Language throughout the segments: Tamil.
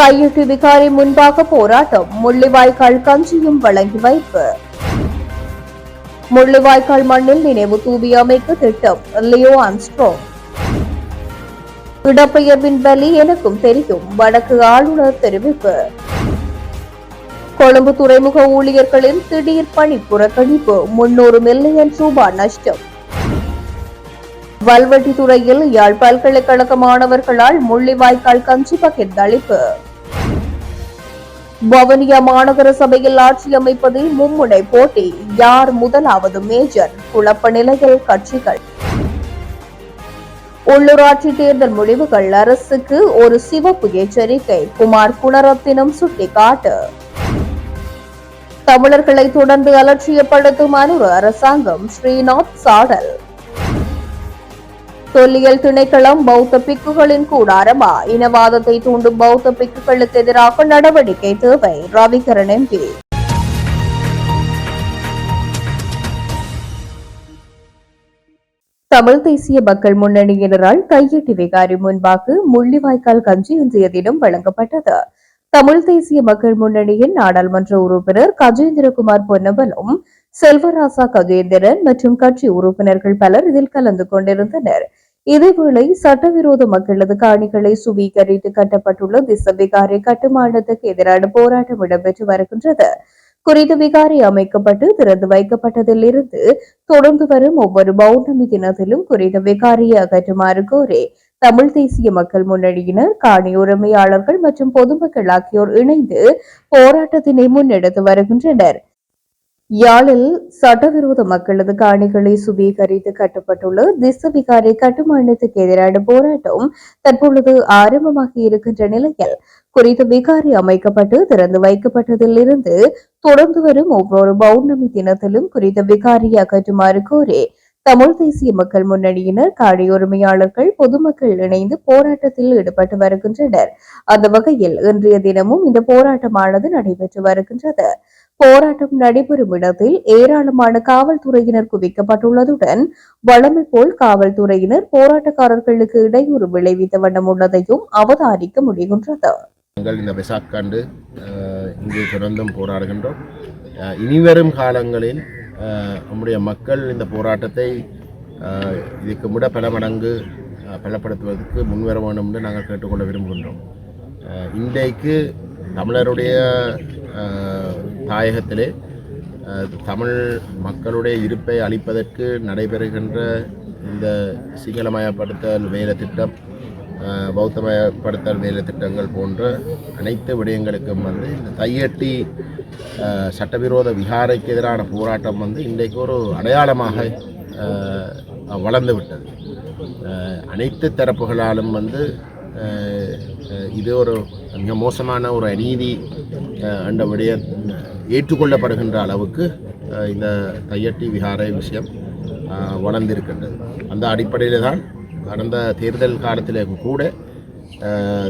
கையெட்டு விகாரி முன்பாக போராட்டம். முள்ளிவாய்க்கால் கஞ்சியும் வழங்கி வைப்பு. முள்ளிவாய்க்கால் மண்ணில் நினைவு தூவி அமைக்க திட்டம். லியோ ஆம்ஸ்ட்ரோ இடப்பெயர்வின் வலி எனக்கும் தெரியும். வடக்கு ஆளுநர் தெரிவிப்பு. கொழும்பு துறைமுக ஊழியர்களின் திடீர் பணி புறக்கணிப்பு. முன்னூறு மில்லியன் ரூபாய் நஷ்டம். வல்வெட்டி துறையில் யாழ் பல்கலைக்கழக மாணவர்களால் முள்ளிவாய்க்கால் கஞ்சி பகிர்ந்தளிப்பு. அளிப்பு வவுனியா மாநகர சபையில் ஆட்சி அமைப்பதில் மும்முனை போட்டி. யார் முதலாவது மேஜர் குழப்ப நிலையில் கட்சிகள். உள்ளூராட்சி தேர்தல் முடிவுகள் அரசுக்கு ஒரு சிவப்பு எச்சரிக்கை. குமார் குணரத்தினம் சுட்டிக்காட்டு. தமிழர்களை தொடர்ந்து அலட்சியப்படுத்தும் அனுர அரசாங்கம் ஸ்ரீநாத் சாடல். தொல்லியல் திணைக்களம் பௌத்த பிக்குகளின் கூடாரமா இனவாதத்தை தூண்டும் பௌத்த பிக்குகளுக்கு எதிராக நடவடிக்கை தேவை. ரவிகரன் எம்பி தமிழ் தேசிய மக்கள் முன்னணியினரால் கையெட்டி விகாரி முன்பாக முள்ளிவாய்க்கால் கஞ்சி இன்றைய தினம் வழங்கப்பட்டது. தமிழ் தேசிய மக்கள் முன்னணியின் நாடாளுமன்ற உறுப்பினர் கஜேந்திரகுமார் பொன்னம்பலம் செல்வராசா கஜேந்திரன் மற்றும் கட்சி உறுப்பினர்கள் பலர் இதில் கலந்து கொண்டிருந்தனர். இதேவேளை சட்டவிரோத மக்களது காணிகளை சுவீகரித்து கட்டப்பட்டுள்ள திசவிகாரை கட்டுமானத்துக்கு எதிரான போராட்டம் இடம்பெற்று வருகின்றது. குறித்த விகாரை அமைக்கப்பட்டு திறந்து வைக்கப்பட்டதிலிருந்து தொடர்ந்து வரும் ஒவ்வொரு பௌர்ணமி தினத்திலும் குறித்த விகாரியை அகற்றுமாறு கோரி தமிழ் தேசிய மக்கள் முன்னணியினர் காணி உரிமையாளர்கள் மற்றும் பொதுமக்கள் ஆகியோர் இணைந்து போராட்டத்தினை முன்னெடுத்து வருகின்றனர். யாழில் சட்டவிரோத மக்களது காணிகளை சுவீகரித்து கட்டப்பட்டுள்ள திசவிகாரி கட்டுமானத்துக்கு எதிரான போராட்டம் தற்பொழுது ஆரம்பமாகி இருக்கின்ற நிலையில் குறித்த விகாரி அமைக்கப்பட்டு திறந்து வைக்கப்பட்டதில் இருந்து தொடர்ந்து வரும் ஒவ்வொரு பௌர்ணமி தினத்திலும் குறித்த விகாரி அகற்றுமாறு கோரி தமிழ் தேசிய மக்கள் முன்னணியினர் காடி உரிமையாளர்கள் பொதுமக்கள் இணைந்து போராட்டத்தில் ஈடுபட்டு வருகின்றனர். அந்த வகையில் இன்றைய தினமும் இந்த போராட்டமானது நடைபெற்று வருகின்றது. போராட்டம் நடைபெறும் இடத்தில் ஏராளமான காவல்துறையினர் குவிக்கப்பட்டுள்ளதுடன் வழமை போல் காவல்துறையினர் போராட்டக்காரர்களுக்கு இடையூறு விளைவித்த வண்ணம் உள்ளதையும் அவதானிக்க முடிகின்றது. நாங்கள் இந்த வெசாக் கண்டு இங்கு தொடர்ந்தும் போராடுகின்றோம். இனிவரும் காலங்களில் நம்முடைய மக்கள் இந்த போராட்டத்தை இதுக்கு விட பல மடங்கு பலப்படுத்துவதற்கு முன்வர வேண்டும் என்று நாங்கள் கேட்டுக்கொள்ள விரும்புகின்றோம். இன்றைக்கு தமிழருடைய தாயகத்திலே தமிழ் மக்களுடைய இருப்பை அளிப்பதற்கு நடைபெறுகின்ற இந்த சிங்களமயப்படுத்தல் வேலை திட்டம் பௌத்தமயப்படுத்தல் வேலை திட்டங்கள் போன்ற அனைத்து விடயங்களுக்கும் வந்து இந்த தையட்டி சட்டவிரோத விகாரைக்கு எதிரான போராட்டம் வந்து இன்றைக்கு ஒரு அடையாளமாக வளர்ந்து விட்டது. அனைத்து தரப்புகளாலும் வந்து இது ஒரு மிக மோசமான ஒரு அநீதி அஹ், என்ற ஏற்றுக்கொள்ளப்படுகின்ற அளவுக்கு இந்த தையட்டி விஹார விஷயம் வளர்ந்திருக்கின்றது. அந்த அடிப்படையில் தான் கடந்த தேர்தல் காலத்தில் கூட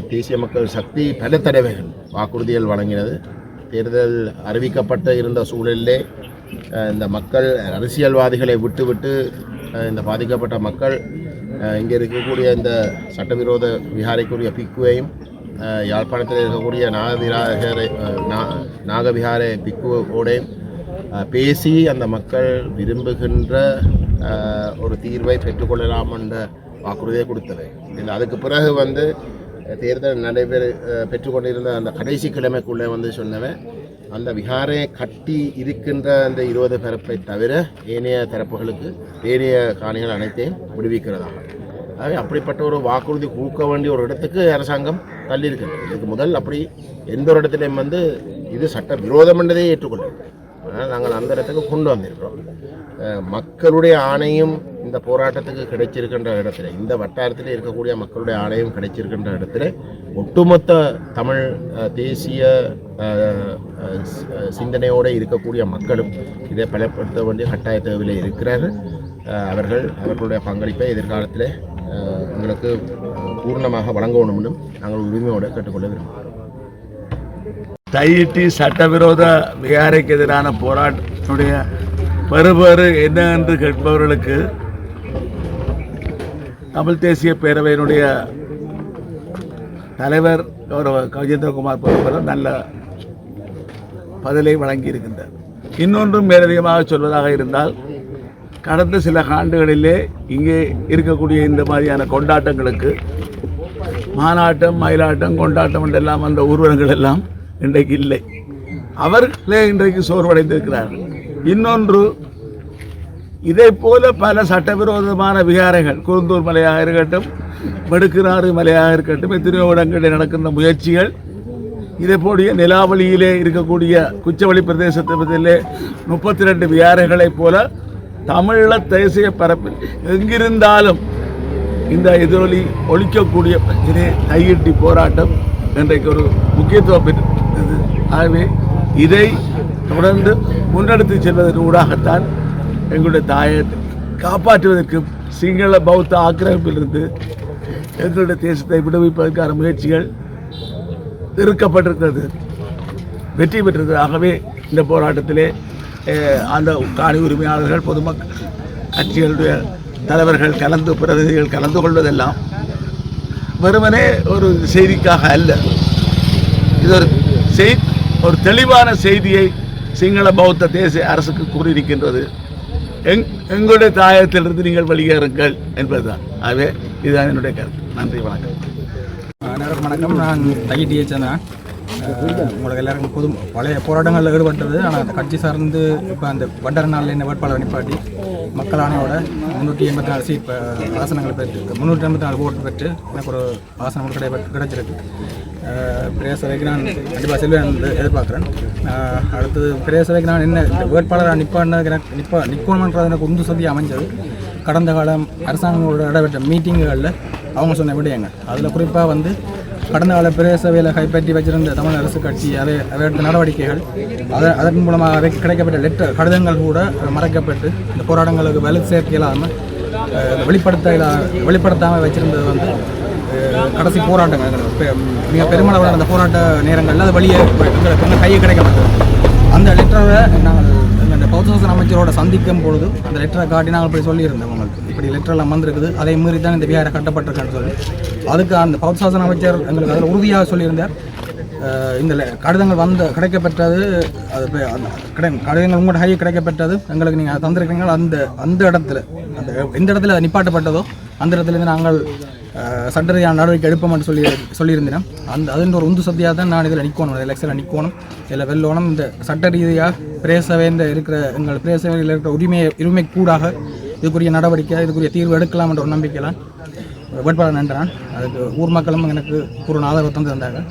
தேசிய மக்கள் சக்தி பல தடவைகள் வாக்குறுதிகள் வழங்கினது. தேர்தல் அறிவிக்கப்பட்ட இருந்த சூழலிலே இந்த மக்கள் அரசியல்வாதிகளை விட்டுவிட்டு இந்த பாதிக்கப்பட்ட மக்கள் இங்கே இருக்கக்கூடிய இந்த சட்டவிரோத விகாரைக்குரிய பிக்குவையும் யாழ்ப்பாணத்தில் இருக்கக்கூடிய நாகவிராகரை நாகவிகார நா- பேசி அந்த மக்கள் விரும்புகின்ற ஒரு தீர்வை பெற்றுக்கொள்ளலாம் என்ற வாக்குறுதியை கொடுத்தது இல்லை அதுக்கு பிறகு வந்து தேர்தல் நடைபெற பெற்றுக்கொண்டிருந்த அந்த கடைசி கிழமைக்குள்ளே வந்து சொன்னவன் அந்த விகாரை கட்டி இருக்கின்ற அந்த இருபது பிறப்பை தவிர ஏனைய தரப்புகளுக்கு ஏனைய காணிகள் அனைத்தையும் விடுவிக்கிறதாக. ஆகவே அப்படிப்பட்ட ஒரு வாக்குறுதி கொடுக்க வேண்டிய ஒரு இடத்துக்கு அரசாங்கம் தள்ளியிருக்கிறது. இதுக்கு முதல் அப்படி எந்த ஒரு இடத்துலையும் வந்து இது சட்ட விரோதம் என்றதே ஏற்றுக்கொள்ளும். ஆனால் நாங்கள் அந்த இடத்துக்கு கொண்டு வந்திருக்கிறோம். மக்களுடைய ஆணையும் இந்த போராட்டத்துக்கு கிடைச்சிருக்கின்ற இடத்துல இந்த வட்டாரத்தில் இருக்கக்கூடிய மக்களுடைய ஆணையம் கிடைச்சிருக்கின்ற இடத்துல ஒட்டுமொத்த தமிழ் தேசிய சிந்தனையோடு இருக்கக்கூடிய மக்களும் இதை பலப்படுத்த வேண்டிய கட்டாய தேவையில் இருக்கிறார்கள். அவர்கள் அவர்களுடைய பங்களிப்பை எதிர்காலத்தில் எங்களுக்கு பூர்ணமாக வழங்கணும் என்றும் நாங்கள் உரிமையோடு கேட்டுக்கொள்ள விரும்புகிறோம். தையிட்டி சட்டவிரோத விகாரைக்கு எதிரான போராட்டத்துடைய பெறுபேறு என்ன என்று கேட்பவர்களுக்கு தமிழ் தேசிய பேரவையினுடைய தலைவர் கௌரவ கஜேந்திரகுமார் பொறுப்பவர் நல்ல பதிலை வழங்கியிருக்கின்றார். இன்னொன்றும் மேலதிகமாக சொல்வதாக இருந்தால் கடந்த சில ஆண்டுகளிலே இங்கே இருக்கக்கூடிய இந்த மாதிரியான கொண்டாட்டங்களுக்கு மாநாட்டம் மயிலாட்டம் கொண்டாட்டம் என்றெல்லாம் அந்த ஊர்வலங்கள் எல்லாம் இன்றைக்கு இல்லை. அவர்களே இன்றைக்கு சோர்வடைந்திருக்கிறார்கள். இன்னொன்று இதே போல பல சட்டவிரோதமான விகாரைகள் குருந்தூர் மலையாக இருக்கட்டும் வடுக்கிறாறு மலையாக இருக்கட்டும் எத்தனையோ இடங்களில் நடக்கின்ற முயற்சிகள் இதே போடிய நிலாவளியிலே இருக்கக்கூடிய குச்சவெளி பிரதேசத்திலே முப்பத்தி ரெண்டு விகாரங்களைப் போல தமிழ தேசிய பரப்பில் எங்கிருந்தாலும் இந்த எதிரொலி ஒழிக்கக்கூடிய பிரச்சனை கையிட்டி போராட்டம் இன்றைக்கு ஒரு முக்கியத்துவம் பெற்றது. ஆகவே இதை தொடர்ந்து முன்னெடுத்து செல்வதன் ஊடாகத்தான் எங்களுடைய தாயை காப்பாற்றுவதற்கு சிங்கள பௌத்த ஆக்கிரமிப்பிலிருந்து எங்களுடைய தேசத்தை விடுவிப்பதற்கான முயற்சிகள் இருக்கப்பட்டிருக்கிறது வெற்றி பெற்றது ஆகவே இந்த போராட்டத்திலே அந்த காணி உரிமையாளர்கள் பொதுமக்கள் கட்சிகளுடைய தலைவர்கள் கலந்து பிரதிநிதிகள் கலந்து கொள்வதெல்லாம் வெறுமனே ஒரு செய்திக்காக அல்ல. இது ஒரு செய் ஒரு தெளிவான செய்தியை சிங்கள பௌத்த தேசிய அரசுக்கு கூறியிருக்கின்றது. எங் எங்களுடைய தாயத்திலிருந்து நீங்கள் வெளியேறுங்கள் என்பதுதான். ஆகவே இதுதான் என்னுடைய கருத்து. நன்றி வணக்கம். வணக்கம். நான் தைடியை சேர்ந்தேன் உங்களுக்கு எல்லாருக்கும் புது பழைய போராட்டங்களில் ஈடுபட்டது. ஆனால் அந்த கட்சி சார்ந்து இப்போ அந்த வண்டர நாளில் என்ன வேட்பாளர் நிப்பாட்டி மக்கள் ஆணையோட முந்நூற்றி எண்பத்தி நாலு சீட் இப்போ ஆசனங்கள் பெற்று முந்நூற்றி எண்பத்தி நாலு ஓட்டு பெற்று எனக்கு ஒரு ஆசனம் கிடை கிடைச்சிருக்கு. பிரேசரைக்கு நான் கண்டிப்பாக செல்வேன் எதிர்பார்க்குறேன். அடுத்தது பிரேசரைக்கு நான் என்ன வேட்பாளராக நிற்பான்னு எனக்கு நிற்பா நிற்கணுன்றது எனக்கு உந்து சதி அமைஞ்சது. கடந்த காலம் அரசாங்கங்களோட நடைபெற்ற மீட்டிங்குகளில் அவங்க சொன்ன விடயங்கள். அதில் குறிப்பாக வந்து கடந்த கால பிரதேசவையில் கைப்பற்றி வச்சிருந்த தமிழ் அரசு கட்சி அதை அதை எடுத்த நடவடிக்கைகள் அதை அதன் மூலமாக அவை கிடைக்கப்பட்ட லெட்டர் கடிதங்கள் கூட மறைக்கப்பட்டு இந்த போராட்டங்களுக்கு வலு சேர்க்க இல்லாமல் வெளிப்படுத்த வெளிப்படுத்தாமல் வச்சிருந்தது வந்து கடைசி போராட்டங்கள். பெ- மிக பெருமளவில் அந்த போராட்ட நேரங்களில் அது வெளியே எங்களுக்கு வந்து கையை கிடைக்கப்பட்டது. அந்த லெட்டரை நாங்கள் அந்த அமைச்சரோட சந்திக்கும் பொழுது அந்த லெட்டரை காட்டி நாங்கள் இப்படி சொல்லியிருந்தோம் உங்களுக்கு இப்படி லெட்டரெல்லாம் வந்திருக்குது அதை மீறி தான் இந்த விஹாரம் கட்டப்பட்டிருக்கான்னு சொல்லி. அதுக்கு அந்த பௌத்தசாசன அமைச்சர் எங்களுக்கு அதில் உறுதியாக சொல்லியிருந்தார். இந்த கடிதங்கள் வந்து கிடைக்கப்பட்டது அது கிடை கடிதங்கள் உங்களோட கை கிடைக்கப்பட்டது எங்களுக்கு நீங்கள் தந்திருக்கிறீங்க அந்த அந்த இடத்துல அந்த எந்த இடத்துல அது நிப்பாட்டப்பட்டதோ அந்த இடத்துலேருந்து நாங்கள் அஹ், சட்ட ரீதியான நடவடிக்கை எடுப்போம்னு சொல்லி சொல்லியிருந்தேன். அந்த அதுன்ற ஒரு உந்து சத்தியாக தான் நான் இதில் நிற்கணும் எலெக்ஷனில் நிற்கணும். இதில் வெல்லணும் இந்த சட்ட ரீதியாக பிரேசவேந்த இருக்கிற எங்கள் பிரேசவையில் இருக்கிற உரிமை உரிமை கூடாக இதுக்குரிய நடவடிக்கை இதுக்குரிய தீர்வு எடுக்கலாம் என்ற ஒரு நம்பிக்கையில் வேட்பாளர் நின்றான். அதுக்கு ஊர் மக்களும் எனக்கு பூர்ண ஆதரவு தந்து தந்தாங்க.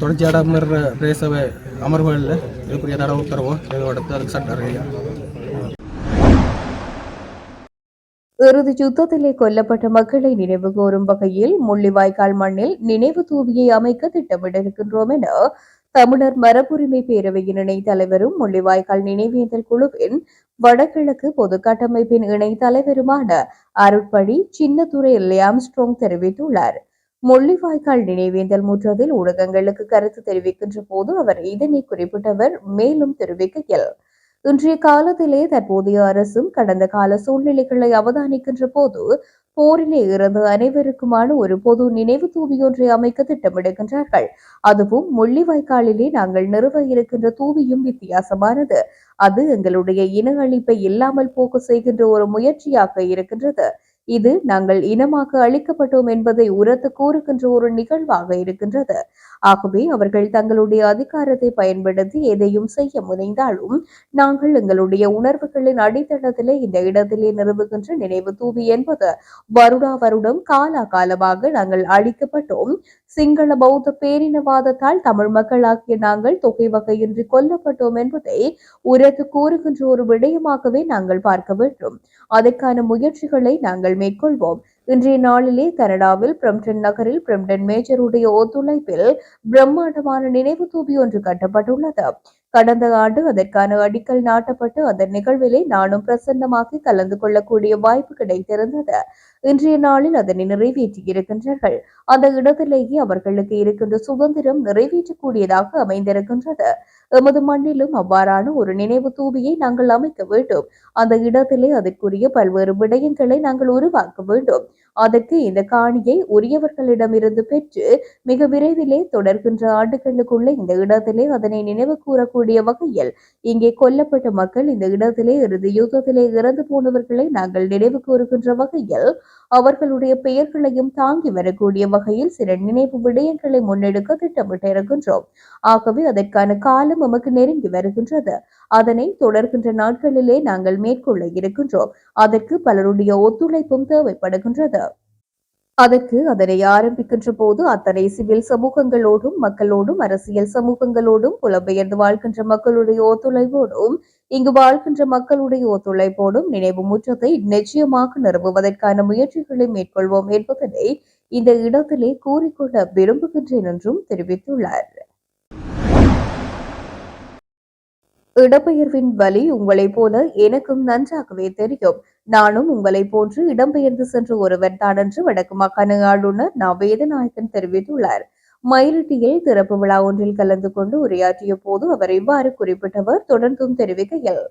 தொடர்ச்சியாக இடம்பெற பிரேசவை அமர்வுகளில் இதுக்குரிய தடவை உத்தரவோ ஏதோ எடுத்து அதுக்கு சட்ட ரீதியாக இறுதிச் யுத்தத்திலே கொல்லப்பட்ட மக்களை நினைவு கோரும் வகையில் முள்ளிவாய்க்கால் மண்ணில் நினைவு தூவியை அமைக்க திட்டமிட்டிருக்கின்றோம் என தமிழர் மரபுரிமை பேரவையின் இணைத் தலைவரும் முள்ளிவாய்க்கால் நினைவேந்தல் குழுவின் வடகிழக்கு பொது கட்டமைப்பின் இணைத் தலைவருமான அருட்படி சின்னத்துறை லியாம்ஸ்ட்ரோங் தெரிவித்துள்ளார். முள்ளிவாய்க்கால் நினைவேந்தல் முற்றத்தில் ஊடகங்களுக்கு கருத்து தெரிவிக்கின்ற போது அவர் இதனை குறிப்பிட்டவர் மேலும் தெரிவிக்கையில் இன்றைய காலத்திலே தற்போதைய அரசும் கடந்த கால சூழ்நிலைகளை அவதானிக்கின்ற போது போரிலே இருந்து அனைவருக்குமான ஒரு பொது நினைவு தூவி ஒன்றை அமைக்க திட்டமிடுகின்றார்கள். அதுவும் முள்ளிவாய்க்காலிலே நாங்கள் நிறுவ இருக்கின்ற தூவியும் வித்தியாசமானது. அது எங்களுடைய இன அழிப்பை இல்லாமல் போக்கு செய்கின்ற ஒரு முயற்சியாக இருக்கின்றது. இது நாங்கள் இனமாக அளிக்கப்பட்டோம் என்பதை உரத்து கூறுகின்ற ஒரு நிகழ்வாக இருக்கின்றது. ஆகவே அவர்கள் தங்களுடைய அதிகாரத்தை பயன்படுத்தி எதையும் செய்ய முனைந்தாலும் நாங்கள் எங்களுடைய உணர்வுகளின் அடித்தளத்திலே இந்த இடத்திலே நிறுவுகின்ற நினைவு தூவி என்பது வருடா வருடம் காலா காலமாக நாங்கள் அளிக்கப்பட்டோம் சிங்கள பௌத்த பேரினவாதத்தால் தமிழ் மக்களாகிய நாங்கள் தொகை வகையின்றி கொல்லப்பட்டோம் என்பதை உரத்து கூறுகின்ற ஒரு விடயமாகவே நாங்கள் பார்க்க வேண்டும். அதற்கான முயற்சிகளை நாங்கள் மேற்கொள்வோம். இன்றைய நாளிலே கனடாவில் பிரம்டன் நகரில் பிரம்டன் மேஜருடைய ஒத்துழைப்பில் பிரம்மாண்டமான நினைவு தூபி ஒன்று கட்டப்பட்டுள்ளது. கடந்த ஆண்டு அதற்கான அடிக்கல் நாட்டப்பட்டு அந்த நிகழ்விலே நானும் பிரசன்னமாக கலந்து கொள்ளக்கூடிய வாய்ப்பு கிடைத்திருந்தது. இன்றைய நாளில் அதனை நிறைவேற்றியிருக்கின்றார்கள் அந்த இடத்திலேயே அவர்களுக்கு இருக்கின்ற சுதந்திரம் நிறைவேற்றக்கூடியதாக அமைந்திருக்கின்றது. எமது மண்ணிலும் அவ்வாறான ஒரு நினைவு தூவியை நாங்கள் அமைக்க வேண்டும். அந்த இடத்திலே அதற்குரிய பல்வேறு விடயங்களை நாங்கள் உருவாக்க வேண்டும். அதற்கு இந்த காணியை உரியவர்களிடமிருந்து பெற்று மிக விரைவிலே தொடர்கின்ற ஆண்டுகளுக்குள்ள இந்த இடத்திலே அதனை நினைவு கூறக்கூடிய வகையில் இங்கே கொல்லப்பட்ட மக்கள் இந்த இடத்திலே இறுதி யுத்தத்திலே இறந்து போனவர்களை நாங்கள் நினைவு கூறுகின்ற வகையில் அவர்களுடைய பெயர்களையும் தாங்கி வரக்கூடிய வகையில் சில நினைவு விடயங்களை முன்னெடுக்க திட்டமிட்டிருக்கின்றோம். ஆகவே அதற்கான காலம் நமக்கு நெருங்கி வருகின்றது. அதனை தொடர்கின்ற நாட்களிலே நாங்கள் மேற்கொள்ள இருக்கின்றோம். அதற்கு பலருடைய ஒத்துழைப்பும் தேவைப்படுகின்றது. அதற்கு அதனை ஆரம்பிக்கின்ற போது அத்தனை சிவில் சமூகங்களோடும் மக்களோடும் அரசியல் சமூகங்களோடும் புலம்பெயர்ந்து வாழ்கின்ற மக்களுடைய ஒத்துழைப்போடும் இங்கு வாழ்கின்ற மக்களுடைய ஒத்துழைப்போடும் நினைவு முற்றத்தை நிச்சயமாக நிறுவுவதற்கான முயற்சிகளை மேற்கொள்வோம் என்பதனை இந்த இடத்திலே கூறிக்கொள்ள விரும்புகின்றேன் என்றும் தெரிவித்துள்ளார். இடப்பெயர்வின் வலி உங்களைப் போல எனக்கும் நன்றாகவே தெரியும். நானும் உங்களைப் போன்று இடம்பெயர்ந்து சென்ற ஒருவர் தான் என்று வடக்கு மாகாண ஆளுநர் நவேத வேதநாயகன் தெரிவித்துள்ளார். மயிலிட்டியில் திறப்பு விழா ஒன்றில் கலந்து கொண்டு உரையாற்றிய போது அவர் இவ்வாறு குறிப்பிட்டவர் தொடர்ந்தும் தெரிவிக்கையில்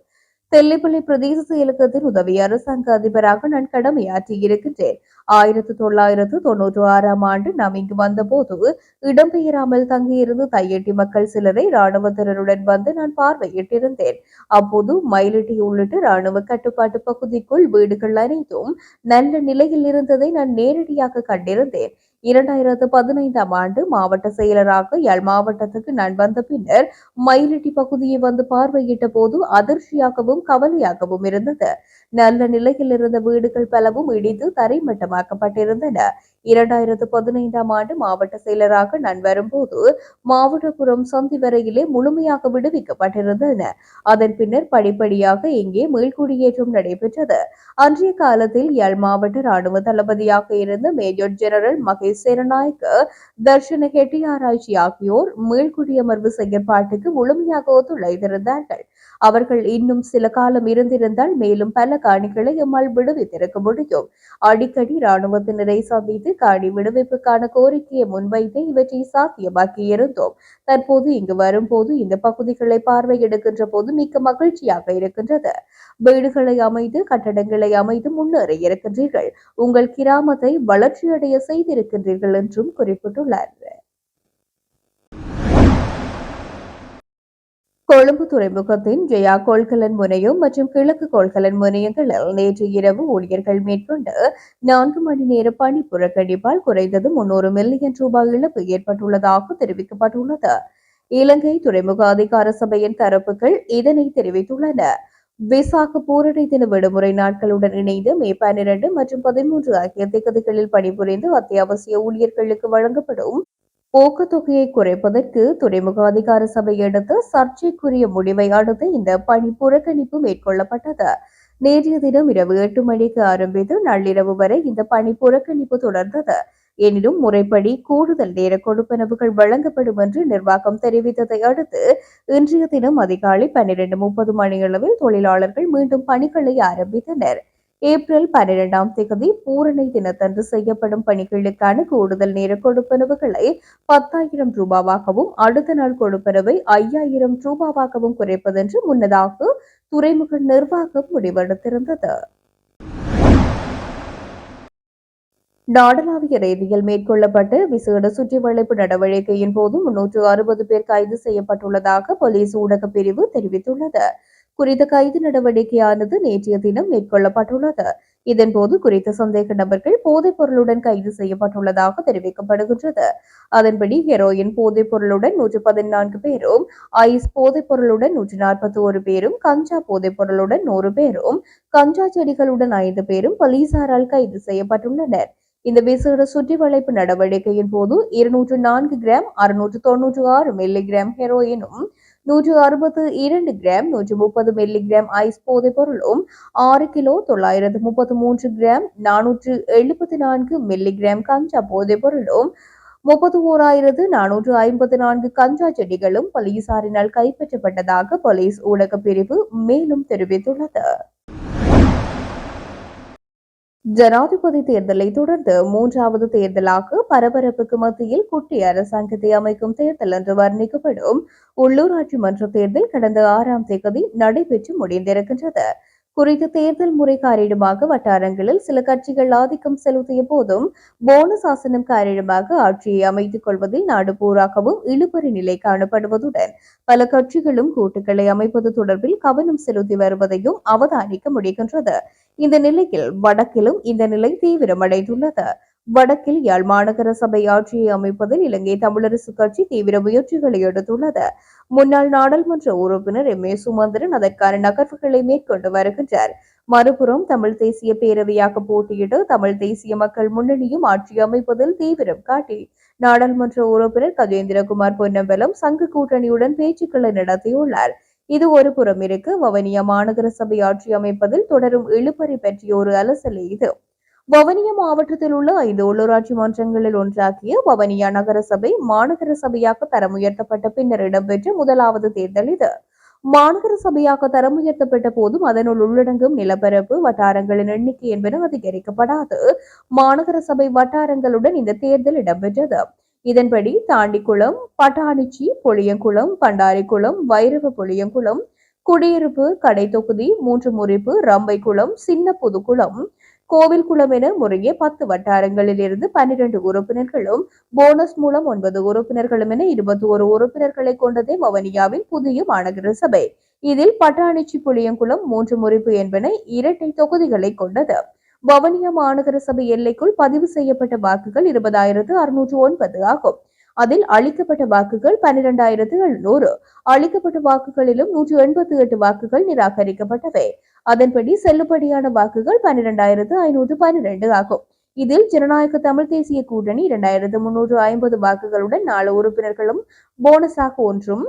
தெல்லிப்பள்ளி பிரதேச செயலகத்தின் உதவி அரசாங்க அதிபராக நான் கடமையாற்றி இருக்கின்றேன். ஆயிரத்து தொள்ளாயிரத்து தொன்னூற்று ஆறாம் ஆண்டு நாம் இங்கு வந்தபோது இடம்பெயராமல் தங்கியிருந்து தையட்டி மக்கள் சிலரை இராணுவத்தினருடன் வந்து நான் பார்வையிட்டிருந்தேன். அப்போது மயிலிட்டி உள்ளிட்ட இராணுவ கட்டுப்பாட்டு பகுதிக்குள் வீடுகள் அனைத்தும் நல்ல நிலையில் இருந்ததை நான் நேரடியாக கண்டிருந்தேன். இரண்டாயிரத்து பதினைந்தாம் ஆண்டு மாவட்ட செயலராக யாழ் மாவட்டத்துக்கு நான் வந்த பின்னர் மயிலிட்டி பகுதியை வந்து பார்வையிட்ட போது அதிர்ச்சியாகவும் கவலையாகவும் இருந்தது. நல்ல நிலையில் இருந்த வீடுகள் பலவும் இடித்து தரைமட்டமாக தரைமட்டமாக்கப்பட்டிருந்தன இரண்டாயிரத்து பதினைந்தாம் ஆண்டு மாவட்ட செயலராக நான் வரும்போது மாவட்டபுரம் சந்தி வரையிலே முழுமையாக விடுவிக்கப்பட்டிருந்தன. அதன் பின்னர் படிப்படியாக இங்கே மீள்குடியேற்றம் நடைபெற்றது. அன்றைய காலத்தில் யாழ் மாவட்ட ராணுவ தளபதியாக இருந்த மேஜர் ஜெனரல் மகேஷ் சேனநாயக்க தர்ஷன ஹெட்டியாராய்ச்சி ஆகியோர் மீள்குடியமர்வு செயற்பாட்டுக்கு முழுமையாக ஒத்துழைத்திருந்தார்கள். அவர்கள் இன்னும் சில காலம் இருந்திருந்தால் மேலும் பல காணிகளை எம்மால் விடுவித்திருக்க முடியும். அடிக்கடி ராணுவத்தினரை சந்தித்து காணி விடுவிப்புக்கான கோரிக்கையை முன்வைத்து இவற்றை சாத்தியமாக்கி இருந்தோம். தற்போது இங்கு வரும்போது இந்த பகுதிகளை பார்வையிடுகின்ற போது மிக்க மகிழ்ச்சியாக இருக்கின்றது. வீடுகளை அமைத்து கட்டடங்களை அமைத்து முன்னேறி இருக்கின்றீர்கள். உங்கள் கிராமத்தை வளர்ச்சியடைய செய்திருக்கின்றீர்கள் என்றும் குறிப்பிட்டுள்ளார். கொழும்பு துறைமுகத்தின் ஜெயா கொள்கலன் முனையம் மற்றும் கிழக்கு கொள்கலன் முனையங்களில் நேற்று இரவு ஊழியர்கள் மேற்கொண்ட நான்கு மணி நேர பணி புறக்கணிப்பால் குறைந்தது முன்னூறு மில்லியன் ரூபாய் இழப்பு ஏற்பட்டுள்ளதாக தெரிவிக்கப்பட்டுள்ளது. இலங்கை துறைமுக அதிகார சபையின் தரப்புகள் இதனை தெரிவித்துள்ளன. விசாக பூரணி தின விடுமுறை நாட்களுடன் இணைந்து மே பன்னிரண்டு மற்றும் பதிமூன்று ஆகிய திகதிகளில் பணிபுரிந்து அத்தியாவசிய ஊழியர்களுக்கு வழங்கப்படும் ஊக்கத்தொகையை குறைப்பதற்கு துறைமுக அதிகார சபை எடுத்த சர்ச்சைக்குரிய முடிவை அடுத்து இந்த பணி புறக்கணிப்பு மேற்கொள்ளப்பட்டது. நேற்றைய தினம் இரவு எட்டு மணிக்கு ஆரம்பித்து நள்ளிரவு வரை இந்த பணி புறக்கணிப்பு தொடர்ந்தது. எனினும் முறைப்படி கூடுதல் நேர கொடுப்பனவுகள் வழங்கப்படும் என்று நிர்வாகம் தெரிவித்ததை அடுத்து இன்றைய தினம் அதிகாலை பன்னிரண்டு முப்பது மணியளவில் தொழிலாளர்கள் மீண்டும் பணிகளை ஆரம்பித்தனர். ஏப்ரல் பன்னிரெண்டாம் தேதி பூரணை தினத்தன்று செய்யப்படும் பணிகளுக்கான கூடுதல் நேர கொடுப்பனவுகளை பத்தாயிரம் ரூபாவாகவும் அடுத்த நாள் கொடுப்பனவை ஐயாயிரம் ரூபாவாகவும் குறைப்பதென்று முன்னதாக துறைமுக நிர்வாகம் முடிவெடுத்திருந்தது. நாடளாவிய ரீதியில் மேற்கொள்ளப்பட்ட விசேட சுற்றிவளைப்பு நடவடிக்கையின் போது முன்னூற்று அறுபது பேர் கைது செய்யப்பட்டுள்ளதாக போலீஸ் ஊடக பிரிவு தெரிவித்துள்ளது. குறித்த கைது நடவடிக்கையானது நேற்றைய தினம் மேற்கொள்ளப்பட்டுள்ளது. இதன்போது குறித்த சந்தேக நபர்கள் போதைப் பொருளுடன் கைது செய்யப்பட்டுள்ளதாக தெரிவிக்கப்படுகின்றது. அதன்படி ஹெரோயின் போதைப் பொருளுடன் நூற்று பதினான்கு பேரும் ஐஸ் போதைப் பொருளுடன் நூற்று நாற்பத்தி ஒரு பேரும் கஞ்சா போதைப் பொருளுடன் நூறு பேரும் கஞ்சா செடிகளுடன் ஐந்து பேரும் போலீசாரால் கைது செய்யப்பட்டுள்ளனர். இந்த விசேட சுற்றி வளைப்பு நடவடிக்கையின் போது இருநூற்று நான்கு கிராம் அறுநூற்று தொன்னூற்று ஆறு மில்லிகிராம் ஹெரோயினும் நூற்று அறுபத்து இரண்டு கிராம் நூற்று முப்பது மில்லிகிராம் ஐஸ் போதைப் பொருளும் ஆறு கிலோ தொள்ளாயிரத்து முப்பத்து மூன்று கிராம் நானூற்று எழுபத்தி நான்கு மில்லிகிராம் கஞ்சா போதைப் பொருளும் முப்பத்தி ஓராயிரத்து நானூற்று ஐம்பத்தி நான்கு கஞ்சா செடிகளும் போலீசாரினால் கைப்பற்றப்பட்டதாக போலீஸ் ஊடகப் பிரிவு மேலும் தெரிவித்துள்ளது. ஜனாதிபதி தேர்தலை தொடர்ந்து மூன்றாவது தேர்தலாக பரபரப்புக்கு மத்தியில் குட்டி அரசாங்கத்தை அமைக்கும் தேர்தல் என்று வர்ணிக்கப்படும் உள்ளூராட்சி மன்ற தேர்தல் கடந்த ஆறாம் தேதி நடைபெற்று முடிந்திருக்கின்றது. குறித்த தேர்தல் முறை காரணமாக வட்டாரங்களில் சில கட்சிகள் ஆதிக்கம் செலுத்திய போதும் போனஸ் ஆசனம் காரணமாக ஆட்சியை அமைத்துக் கொள்வதில் நாடு பூராகவும் இழுபறி நிலை காணப்படுவதுடன் பல கட்சிகளும் கூட்டுக்களை அமைப்பது தொடர்பில் கவனம் செலுத்தி வருவதையும் அவதானிக்க முடிகின்றது. இந்த நிலையில் வடக்கிலும் இந்த நிலை தீவிரமடைந்துள்ளது. வடக்கில் யாழ் மாநகர சபை ஆட்சியை அமைப்பதில் இலங்கை தமிழரசு கட்சி தீவிர முயற்சிகளை எடுத்துள்ளது. முன்னாள் நாடாளுமன்ற உறுப்பினர் எம். ஏ. சுமந்திரன் அதற்கான நகர்வுகளை மேற்கொண்டு வருகின்றார். மறுபுறம் தமிழ் தேசிய பேரவையாக போட்டியிட்டு தமிழ் தேசிய மக்கள் முன்னணியும் ஆட்சி அமைப்பதில் தீவிரம் காட்டி நாடாளுமன்ற உறுப்பினர் கஜேந்திரகுமார் பொன்னம்பலம் சங்க கூட்டணியுடன் பேச்சுக்களை நடத்தியுள்ளார். இது ஒரு புறம் இருக்கு. வவனியா மாநகர சபை ஆட்சி அமைப்பதில் தொடரும் இழுபறி பற்றிய ஒரு அலசலே இது. வவனியா மாவட்டத்தில் உள்ள ஐந்து உள்ளூராட்சி மன்றங்களில் ஒன்றாகிய வவனியா நகர சபை மாநகர சபையாக தரம் உயர்த்தப்பட்ட பின்னர் இடம்பெற்ற முதலாவது தேர்தல் இது. மாநகர சபையாக தரம் உயர்த்தப்பட்ட போதும் அதனுள் உள்ளடங்கும் நிலப்பரப்பு வட்டாரங்களின் எண்ணிக்கை என்பன அதிகரிக்கப்படாது. மாநகர சபை வட்டாரங்களுடன் இந்த தேர்தல் இடம்பெற்றது. இதன்படி தாண்டிக்குளம் பட்டாணிச்சி பொளியங்குளம் பண்டாரிக்குளம் வைரவ பொளியங்குளம் குடியிருப்பு கடை தொகுதி மூன்று முறிப்பு ரம்பைக்குளம் சின்ன புதுக்குளம். கோவில்குளம் என முறையே பத்து வட்டாரங்களில் இருந்து பன்னிரண்டு உறுப்பினர்களும் போனஸ் மூலம் ஒன்பது உறுப்பினர்களும் என இருபத்தி ஒரு உறுப்பினர்களை கொண்டதே வவனியாவின் புதிய மாநகர சபை. இதில் பட்டாணிச்சி புளியங்குளம் மூன்று முறிப்பு என்பன இரட்டை தொகுதிகளை கொண்டது. வவனியா மாநகர சபை எல்லைக்குள் பதிவு செய்யப்பட்ட வாக்குகள் இருபதாயிரத்து அறுநூற்று ஒன்பது ஆகும். அதில் அளிக்கப்பட்ட வாக்குகள் பன்னிரெண்டாயிரத்து எழுநூறு. அளிக்கப்பட்ட வாக்குகளிலும் நூற்று எண்பத்தி எட்டு வாக்குகள் நிராகரிக்கப்பட்டவை. அதன்படி செல்லுபடியான வாக்குகள் பன்னிரெண்டாயிரத்து ஐநூற்று பன்னிரண்டு ஆகும். இதில் ஜனநாயக தமிழ் தேசிய கூட்டணி இரண்டாயிரத்து முன்னூற்று ஐம்பது வாக்குகளுடன் நாலு உறுப்பினர்களும் போனஸாக ஒன்றும்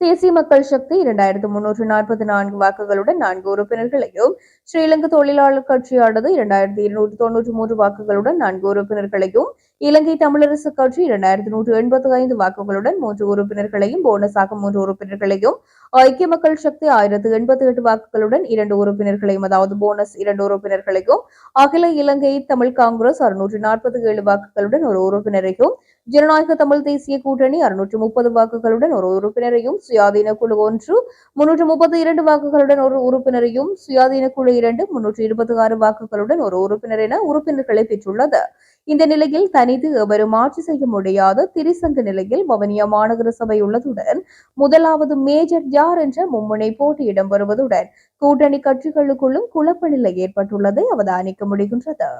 தேசிய மக்கள் சக்தி இரண்டாயிரத்து முன்னூற்று நாற்பத்தி நான்கு வாக்குகளுடன் நான்கு உறுப்பினர்களையும் ஸ்ரீலங்கா தொழிலாளர் கட்சியானது இரண்டாயிரத்தி இருநூற்று தொன்னூற்று மூன்று வாக்குகளுடன் நான்கு உறுப்பினர்களையும் இலங்கை தமிழரசு கட்சி இரண்டாயிரத்தி நூற்று எண்பத்தி ஐந்து வாக்குகளுடன் மூன்று உறுப்பினர்களையும் போனஸாக மூன்று உறுப்பினர்களையும் ஐக்கிய மக்கள் சக்தி ஆயிரத்து எண்பத்தி எட்டு வாக்குகளுடன் இரண்டு உறுப்பினர்களையும் அதாவது போனஸ் இரண்டு உறுப்பினர்களையும் அகில இலங்கை தமிழ் காங்கிரஸ் அறுநூற்று நாற்பத்தி ஏழு வாக்குகளுடன் ஒரு உறுப்பினரையும் ஜனநாயக தமிழ் தேசிய கூட்டணி அறுநூற்று முப்பது வாக்குகளுடன் ஒரு உறுப்பினரையும் சுயாதீன குழு ஒன்று முன்னூற்று முப்பத்தி இரண்டு வாக்குகளுடன் ஒரு உறுப்பினரையும் சுயாதீன குழு இரண்டு முன்னூற்று இருபத்தி ஆறு வாக்குகளுடன் ஒரு உறுப்பினர் என உறுப்பினர்களை பெற்றுள்ளது. இந்த நிலையில் தனி தனித்து எவரும் ஆட்சி செய்ய முடியாத. திரிசங்க நிலையில் வவனியா மாநகர சபை உள்ளதுடன் முதலாவது மேஜர் யார் என்ற மும்முனை போட்டி இடம்பெறுவதுடன் கூட்டணி கட்சிகளுக்குள்ளும் குழப்ப நிலை ஏற்பட்டுள்ளதை அவதானிக்க முடிகின்றது.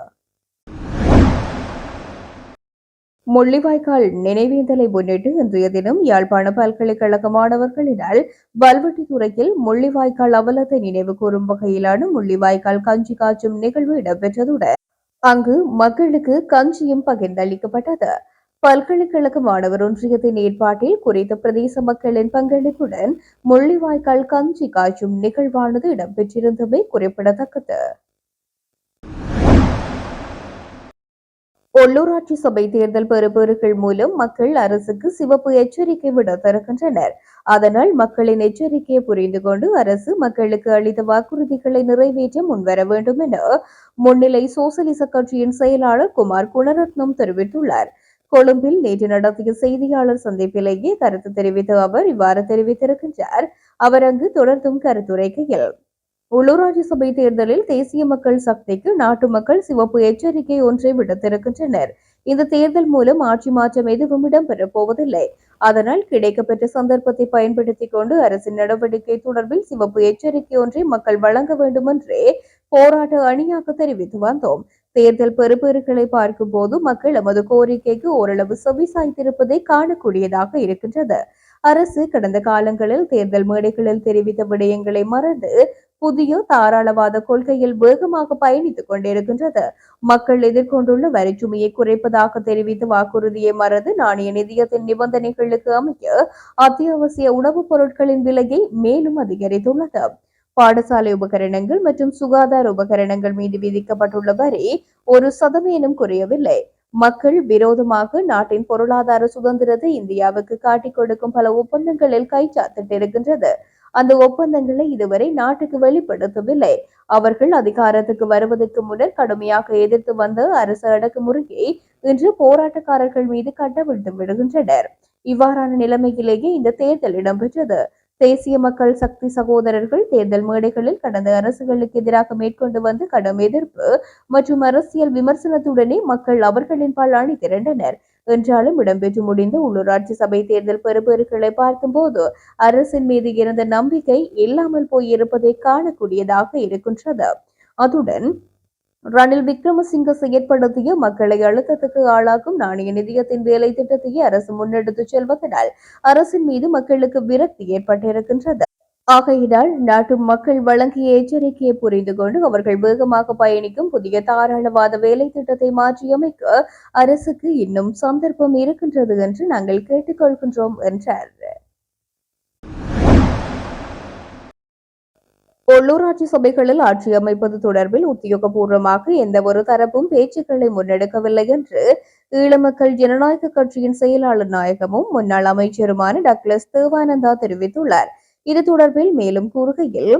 முள்ளிவாய்க்கால் நினைவேந்தலை முன்னிட்டு இன்றைய தினம் யாழ்ப்பாண பல்கலைக்கழக மாணவர்களினால் வல்வெட்டித்துறையில் முள்ளிவாய்க்கால் அவலத்தை நினைவு கூறும் வகையிலான முள்ளிவாய்க்கால் கஞ்சி காய்ச்சும் நிகழ்வு இடம்பெற்றதுடன் அங்கு மக்களுக்கு கஞ்சியும் பகிர்ந்தளிக்கப்பட்டது. பல்கலைக்கழக மாணவர் ஒன்றியத்தின் ஏற்பாட்டில் குறித்த பிரதேச மக்களின் பங்களிப்புடன் முள்ளிவாய்க்கால் கஞ்சி காய்ச்சும் நிகழ்வானது இடம்பெற்றிருந்தமை குறிப்பிடத்தக்கது. உள்ளூராட்சி சபை தேர்தல் பெறுபேறுகள் மூலம் மக்கள் அரசுக்கு சிவப்பு எச்சரிக்கை விடுத்திருக்கின்றனர் அதனால் மக்களின் எச்சரிக்கையை புரிந்து கொண்டு அரசு மக்களுக்கு அளித்த வாக்குறுதிகளை நிறைவேற்ற முன்வர வேண்டும் என முன்னிலை சோசலிச கட்சியின் செயலாளர் குமார் குணரத்னம் தெரிவித்துள்ளார். கொழும்பில் நேற்று நடத்திய செய்தியாளர் சந்திப்பிலேயே கருத்து தெரிவித்த அவர் இவ்வாறு தெரிவித்திருக்கின்றார். அவர் அங்கு தொடர்ந்தும் கருத்துரைக்கையில் உள்ளூராட்சி சபை தேர்தலில் தேசிய மக்கள் சக்திக்கு நாட்டு மக்கள் சிவப்பு எச்சரிக்கை ஒன்றை விடுத்திருக்கின்றனர் இந்த தேர்தல் மூலம் ஆட்சி மாற்றம் எதுவும் இடம்பெறப் போவதில்லை. அதனால் கிடைக்கப்பெற்ற சந்தர்ப்பத்தை பயன்படுத்திக் கொண்டு அரசின் நடவடிக்கை தொடர்பில் சிவப்பு எச்சரிக்கை ஒன்றை மக்கள் வழங்க வேண்டும் என்றே போராட்ட அணியாக தெரிவித்து வந்தோம். தேர்தல் பெறுபேறுகளை பார்க்கும் போது மக்கள் எமது கோரிக்கைக்கு ஓரளவு செவிசாய்த்திருப்பதை காணக்கூடியதாக இருக்கின்றது. அரசு கடந்த காலங்களில் தேர்தல் மேடைகளில் தெரிவித்த விடயங்களை மறந்து புதிய தாராளவாத கொள்கையில் வேகமாக பயணித்துக் கொண்டிருக்கின்றது. மக்கள் எதிர்கொண்டுள்ள வரிச்சுமையை குறைப்பதாக தெரிவித்து வாக்குறுதியை மறந்து நாணய நிதியத்தின் நிபந்தனைகளுக்கு அமைய அத்தியாவசிய உணவுப் பொருட்களின் விலையை மேலும் அதிகரித்துள்ளது. பாடசாலை உபகரணங்கள் மற்றும் சுகாதார உபகரணங்கள் மீது விதிக்கப்பட்டுள்ள வரி ஒரு சதமேனும் குறையவில்லை. மக்கள் விரோதமாக நாட்டின் பொருளாதார சுதந்திரத்தை இந்தியாவுக்கு காட்டிக் கொடுக்கும் பல ஒப்பந்தங்களில் கைச்சாத்திட்டிருக்கின்றது. அந்த ஒப்பந்தங்களை இதுவரை நாட்டுக்கு வெளிப்படுத்தவில்லை. அவர்கள் அதிகாரத்துக்கு வருவதற்கு முன்னர் கடுமையாக எதிர்த்து வந்த அரசு அடக்குமுறையை இன்று போராட்டக்காரர்கள் மீது கட்டவிழ்த்து விடுகின்றனர். இவ்வாறான நிலைமையிலேயே இந்த தேர்தல் இடம்பெற்றது. தேசிய மக்கள் சக்தி சகோதரர்கள் தேர்தல் மேடைகளில் கடந்த அரசுகளுக்கு எதிராக மேற்கொண்டு வந்த கடும் எதிர்ப்பு மற்றும் அரசியல் விமர்சனத்துடனே மக்கள் அவர்களின் பால் அணி திரண்டனர் என்றாலும் இடம்பெற்று முடிந்த உள்ளூராட்சி சபை தேர்தல் பெறுபேறுகளை பார்க்கும்போது அரசின் மீது இருந்த நம்பிக்கை இல்லாமல் போயிருப்பதை காணக்கூடியதாக இருக்கின்றது. அதுடன் ரணில் விக்ரமசிங்க செயற்படுத்திய மக்களை அழுத்தத்துக்கு ஆளாக்கும் நாணய நிதியத்தின் வேலை திட்டத்தை அரசு முன்னெடுத்துச் செல்வதனால் அரசின் மீது மக்களுக்கு விரக்தி ஏற்பட்டிருக்கின்றது. ஆகையினால் நாட்டு மக்கள் வழங்கிய எச்சரிக்கையை புரிந்து கொண்டு அவர்கள் வேகமாக பயணிக்கும் புதிய தாராளவாத வேலை திட்டத்தை மாற்றியமைக்க அரசுக்கு இன்னும் சந்தர்ப்பம் இருக்கின்றது என்று நாங்கள் கேட்டுக்கொள்கின்றோம் என்றார். உள்ளூராட்சி சபைகளில் ஆட்சி அமைப்பது தொடர்பில் உத்தியோகபூர்வமாக எந்த ஒரு தரப்பும் பேச்சுக்களை முன்னெடுக்கவில்லை என்று ஈழமக்கள் ஜனநாயக கட்சியின் செயலாளர் நாயகமும் முன்னாள் அமைச்சருமான டக்ளஸ் தேவானந்தா தெரிவித்துள்ளார். இது தொடர்பில் மேலும் கூறுகையில்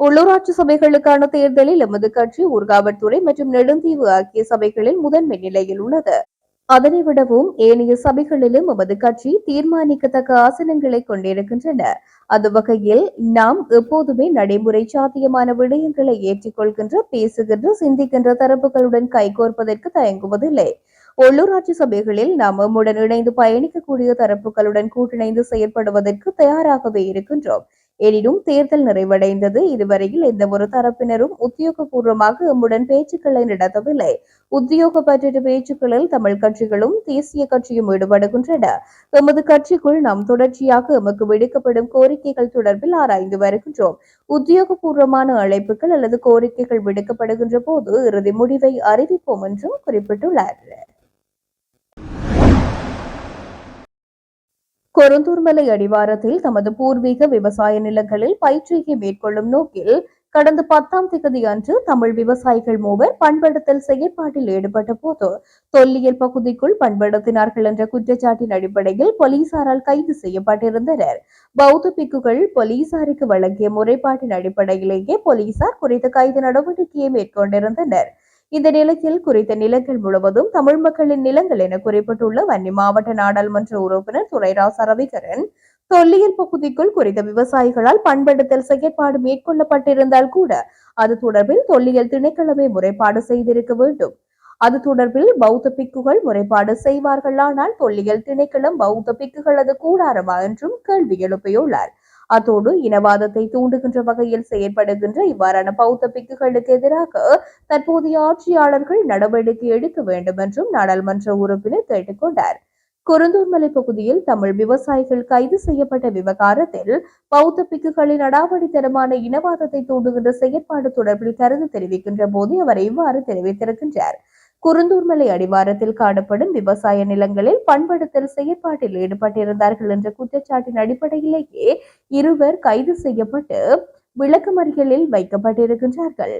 உள்ளூராட்சி சபைகளுக்கான தேர்தலில் எமது கட்சி ஊர்காவல்துறை மற்றும் நெடுந்தீவு ஆகிய சபைகளில் முதன்மை நிலையில் உள்ளது. அதனை விடவும் ஏனைய சபைகளிலும் எமது கட்சி தீர்மானிக்கத்தக்க ஆசனங்களை கொண்டிருக்கின்றன. அது வகையில் நாம் எப்போதுமே நடைமுறை சாத்தியமான விடயங்களை ஏற்றுக்கொள்கின்ற பேசுகின்ற சிந்திக்கின்ற தரப்புகளுடன் கைகோர்ப்பதற்கு தயங்குவதில்லை. உள்ளூராட்சி சபைகளில் நாம் நம்முடன் இணைந்து பயணிக்கக்கூடிய தரப்புகளுடன் கூட்டிணைந்து செயற்படுவதற்கு தயாராகவே இருக்கின்றோம். எனினும் தேர்தல் நிறைவடைந்தது. இதுவரையில் எந்த ஒரு தரப்பினரும் உத்தியோகபூர்வமாக எம்முடன் பேச்சுக்களை நடத்தவில்லை. உத்தியோக பற்றிய பேச்சுக்களில் தமிழ் கட்சிகளும் தேசிய கட்சியும் ஈடுபடுகின்றன. எமது கட்சிக்குள் நாம் தொடர்ச்சியாக எமக்கு விடுக்கப்படும் கோரிக்கைகள் தொடர்பில் ஆராய்ந்து வருகின்றோம். உத்தியோகபூர்வமான அழைப்புகள் அல்லது கோரிக்கைகள் விடுக்கப்படுகின்ற போது இறுதி முடிவை அறிவிப்போம் என்றும் குறிப்பிட்டுள்ளார். கொருந்தூர்மலை அடிவாரத்தில் தமது பூர்வீக விவசாய நிலங்களில் பயிற்சியை மேற்கொள்ளும் நோக்கில் கடந்த பத்தாம் திகதி அன்று தமிழ் விவசாயிகள் மூவர் பண்படுத்தல் செயற்பாட்டில் ஈடுபட்ட போது தொல்லியல் பகுதிக்குள் பண்படுத்தினார்கள் என்ற குற்றச்சாட்டின் அடிப்படையில் போலீசாரால் கைது செய்யப்பட்டிருந்தனர். பௌத்த பிக்குகள் போலீசாருக்கு வழங்கிய முறைப்பாட்டின் அடிப்படையிலேயே போலீசார் குறித்த கைது நடவடிக்கையை மேற்கொண்டிருந்தனர். இந்த நிலையில் குறித்த நிலங்கள் முழுவதும் தமிழ் மக்களின் நிலங்கள் என குறிப்பிட்டுள்ள வன்னி மாவட்ட நாடாளுமன்ற உறுப்பினர் துரைராச ரவிகரன் தொல்லியல் பகுதிக்குள் குறித்த விவசாயிகளால் பண்படுத்தல் செயற்பாடு மேற்கொள்ளப்பட்டிருந்தால் கூட அது தொடர்பில் தொல்லியல் திணைக்களமே முறைப்பாடு செய்திருக்க வேண்டும். அது தொடர்பில் பௌத்த பிக்குகள் முறைப்பாடு செய்வார்கள் ஆனால் தொல்லியல் திணைக்களம் பௌத்த பிக்குகளது கூடாரமா என்றும் கேள்வி எழுப்பியுள்ளார். அத்தோடு இனவாதத்தை தூண்டுகின்ற வகையில் செயற்படுகின்ற இவ்வாறான பௌத்த பிக்குகளுக்கு எதிராக தற்போதைய ஆட்சியாளர்கள் நடவடிக்கை எடுக்க வேண்டும் என்றும் நாடாளுமன்ற உறுப்பினர் கேட்டுக்கொண்டார். குருந்தூர்மலை பகுதியில் தமிழ் விவசாயிகள் கைது செய்யப்பட்ட விவகாரத்தில் பௌத்த பிக்குகளின் அடாவடித்தனமான இனவாதத்தை தூண்டுகின்ற செயற்பாடு தொடர்பில் கருத்து தெரிவிக்கின்ற போது அவர் இவ்வாறு தெரிவித்திருக்கின்றார். குருந்தூர்மலை அடிவாரத்தில் காணப்படும் விவசாய நிலங்களில் பண்படுத்தல் செயற்பாட்டில் ஈடுபட்டிருந்தார்கள் என்ற குற்றச்சாட்டின் அடிப்படையிலேயே இருவர் கைது செய்யப்பட்டு விளக்கமறியலில் வைக்கப்பட்டிருக்கின்றார்கள்.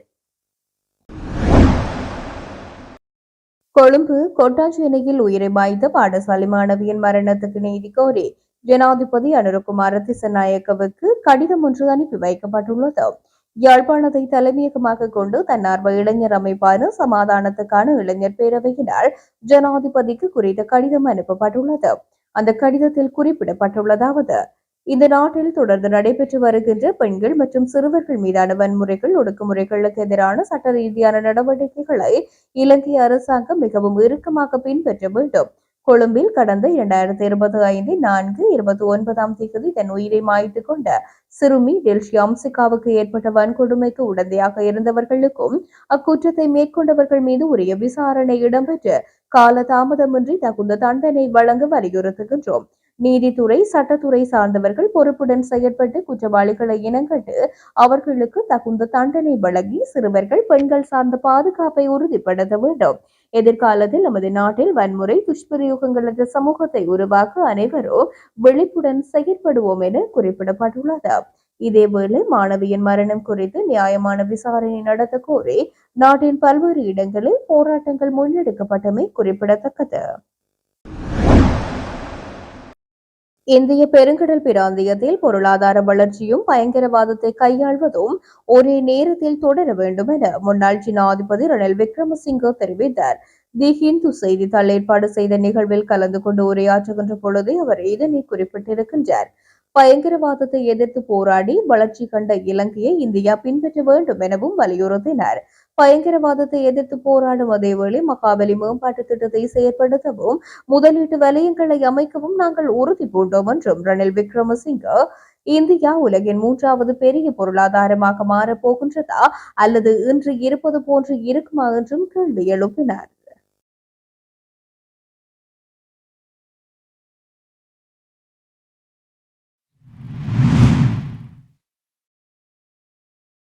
கொழும்பு கொட்டாஞ்சேனையில் உயிரை மாய்த்த பாடசாலை மாணவியின் மரணத்துக்கு நீதி கோரி ஜனாதிபதி அனுரகுமார திசநாயக்கவுக்கு கடிதம் ஒன்று அனுப்பி வைக்கப்பட்டுள்ளது. யாழ்ப்பாணத்தை தலைமையகமாக கொண்டு தன்னார்வ இளைஞர் அமைப்பான சமாதானத்துக்கான இளைஞர் பேரவையினால் ஜனாதிபதிக்கு குறித்த கடிதம் அனுப்பப்பட்டுள்ளது. அந்த கடிதத்தில் குறிப்பிடப்பட்டுள்ளதாவது இந்த நாட்டில் தொடர்ந்து நடைபெற்று வருகின்ற பெண்கள் மற்றும் சிறுவர்கள் மீதான வன்முறைகள் ஒடுக்குமுறைகளுக்கு எதிரான சட்ட ரீதியான நடவடிக்கைகளை இலங்கை அரசாங்கம் மிகவும் இறுக்கமாக பின்பற்ற வேண்டும். கொழும்பில் கடந்த இரண்டாயிரத்தி இருபத்தி ஐந்து நான்கு இருபத்தி ஒன்பதாம் தேதி தன் உயிரை மாய்த்து கொண்ட சிறுமி டெல்ஷி அம்சிகாவுக்கு ஏற்பட்ட வன்கொடுமைக்கு உடந்தையாக இருந்தவர்களுக்கும் அக்குற்றத்தை மேற்கொண்டவர்கள் மீது உரிய விசாரணை இடம்பெற்று கால தாமதமின்றி தகுந்த தண்டனை வழங்க வலியுறுத்துகின்றோம். நீதித்துறை சட்டத்துறை சார்ந்தவர்கள் பொறுப்புடன் செயற்பட்டு குற்றவாளிகளை இனங்கட்டு அவர்களுக்கு தகுந்த தண்டனை வழங்கி சிறுவர்கள் பெண்கள் சார்ந்த பாதுகாப்பை உறுதிப்படுத்த வேண்டும். எதிர்காலத்தில் நமது நாட்டில் வன்முறை துஷ்பிரயோகங்களற்ற சமூகத்தை உருவாக்க அனைவரும் விழிப்புடன் செயற்படுவோம் என குறிப்பிடப்பட்டுள்ளது. இதேவேளை மாணவியின் மரணம் குறித்து நியாயமான விசாரணை நடத்த கோரி நாட்டின் பல்வேறு இடங்களில் போராட்டங்கள் முன்னெடுக்கப்பட்டமை குறிப்பிடத்தக்கது. இந்திய பெருங்கடல் பிராந்தியத்தில் பொருளாதார வளர்ச்சியும் பயங்கரவாதத்தை கையாள்வதும் ஒரே நேரத்தில் தொடர வேண்டும் என முன்னாள் ஜனாதிபதி ரணில் விக்ரமசிங்கே தெரிவித்தார். தி ஹிந்து செய்தித்தாள் ஏற்பாடு செய்த நிகழ்வில் கலந்து கொண்டு உரையாற்றுகின்ற பொழுதே அவர் இதனை குறிப்பிட்டிருக்கின்றார். பயங்கரவாதத்தை எதிர்த்து போராடி வளர்ச்சி கண்ட இலங்கையை இந்தியா பின்பற்ற வேண்டும் எனவும் வலியுறுத்தினார். பயங்கரவாதத்தை எதிர்த்து போராடும் அதேவேளை மகாபலி மேம்பாட்டு திட்டத்தை செயற்படுத்தவும் முதலீட்டு வலயங்களை அமைக்கவும் நாங்கள் உறுதி பூண்டோம் என்றும் ரணில் விக்ரமசிங்க இந்தியா உலகின் மூன்றாவது பெரிய பொருளாதாரமாக மாறப் போகின்றதா அல்லது இன்று இருப்பது போன்று இருக்குமா என்றும் கேள்வி எழுப்பினார்.